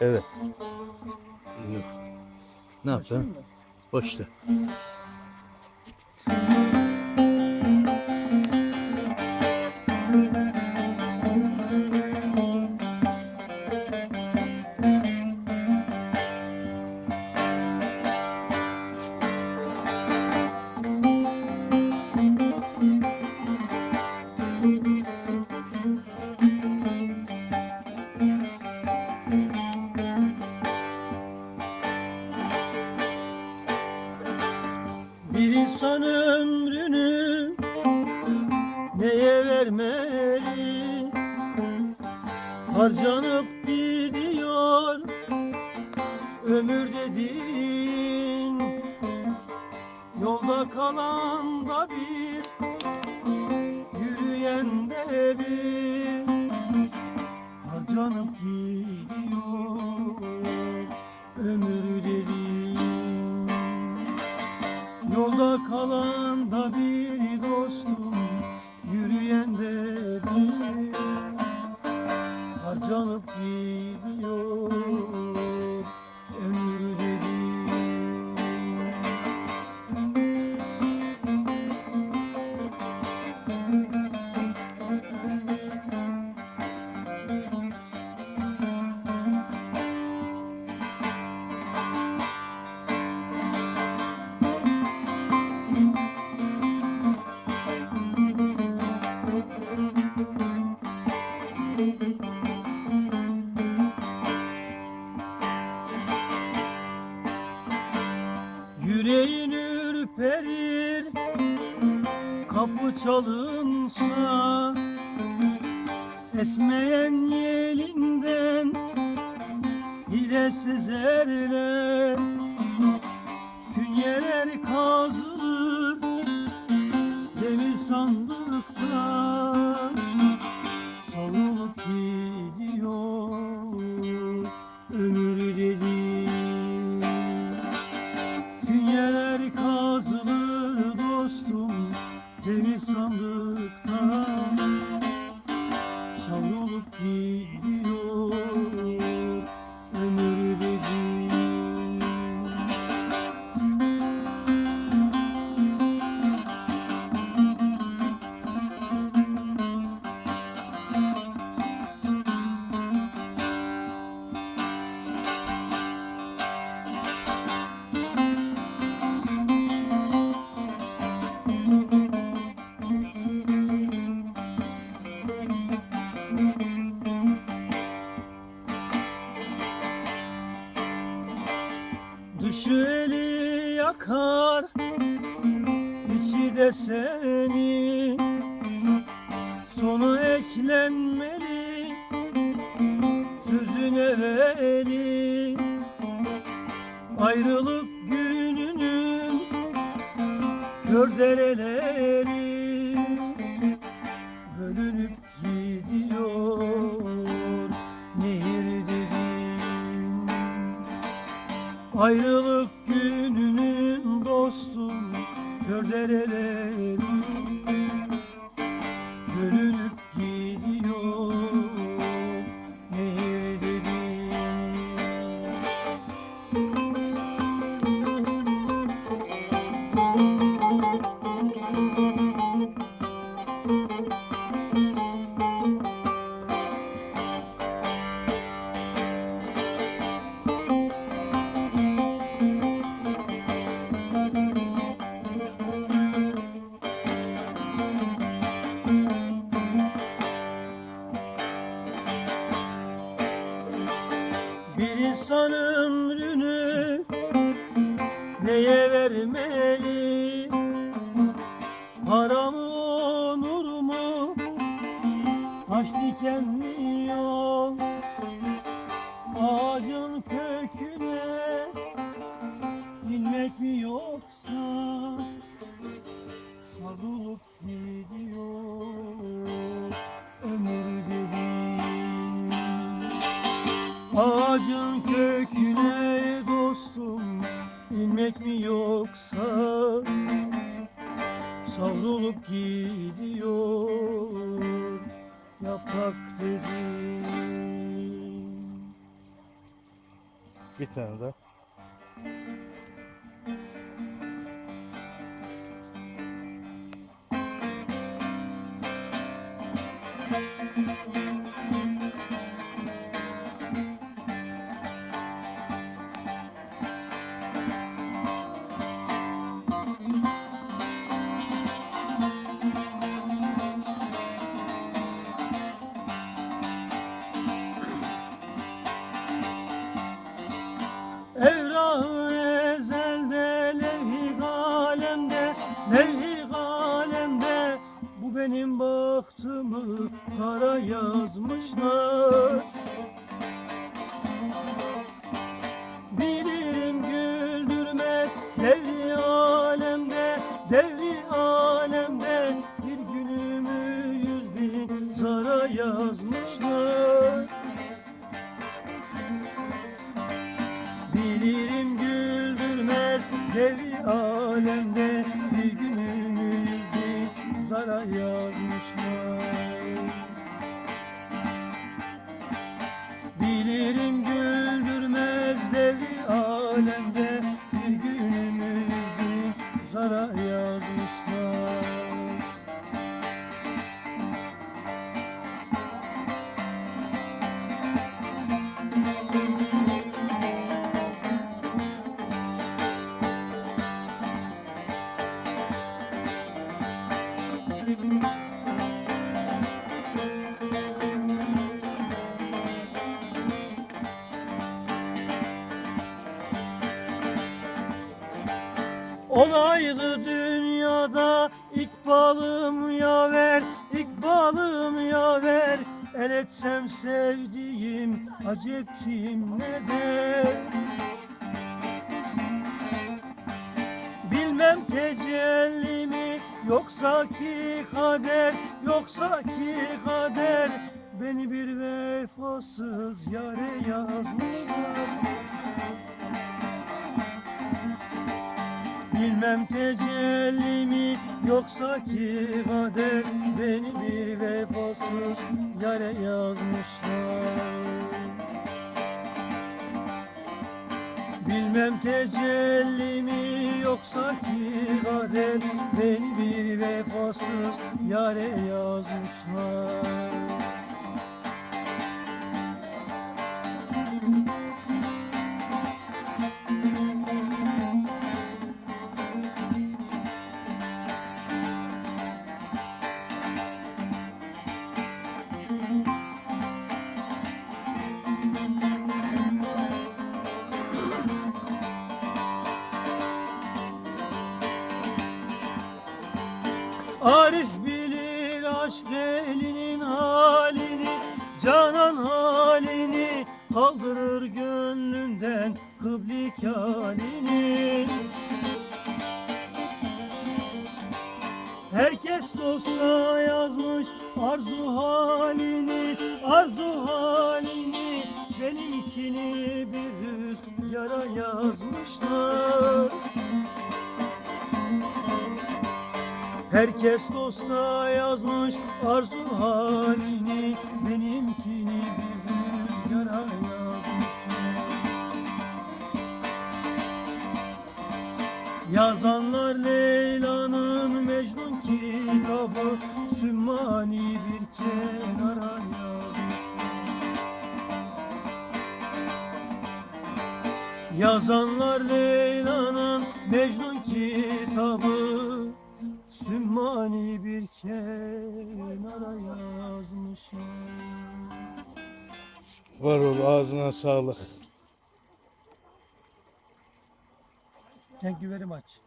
Evet. Yok. Ne yapacaksın? Boşta. Bir insan ömrünü neye vermeli? Harcanıp gidiyor ömür dedin Yolda kalan Yüreğin ürperir Kapı çalınsa Esmeyen yelinden Hile sezerler eli yakar içi de seni. Sonu eklenmeli. Sözün evveli Ayrılık gününün Kör dereleri Ayrılık gününün dostum Kör dereleri Para mı, onur mu, taş dikenli yol? Ağacın köküne inmek mi yoksa savrulup gidiyor ömür dediğim Ağacın köküne dostum inmek mi yoksa Savrulup gidiyor yaprak dediğim Bir tane daha. Devri alemde Bir günümü yüz bin zara yazmışlar. Bilirim güldürmez devri alemde Bir günümü yüz bin zara yazmışlar Olaylı dünyada ikbalım yaver, ikbalım yaver. El etsem sevdiğim acep kim ne der? Bilmem tecelli mi yoksa ki kader Yoksa ki kader. Beni bir vefasız yare yazmışlar Bilmem tecelli mi yoksa ki kader Beni bir vefasız yare yazmışlar. Bilmem tecelli mi yoksa ki kader Beni bir vefasız yare yazmışlar Benimkini bir rüzgara yazmışlar. Herkes dosta yazmış arzu halini Benimkini bir rüzgara yazmışlar. Yazanlar Sümmani bir kenara yazmışlar Var ol ağzına sağlık. Thank you very much.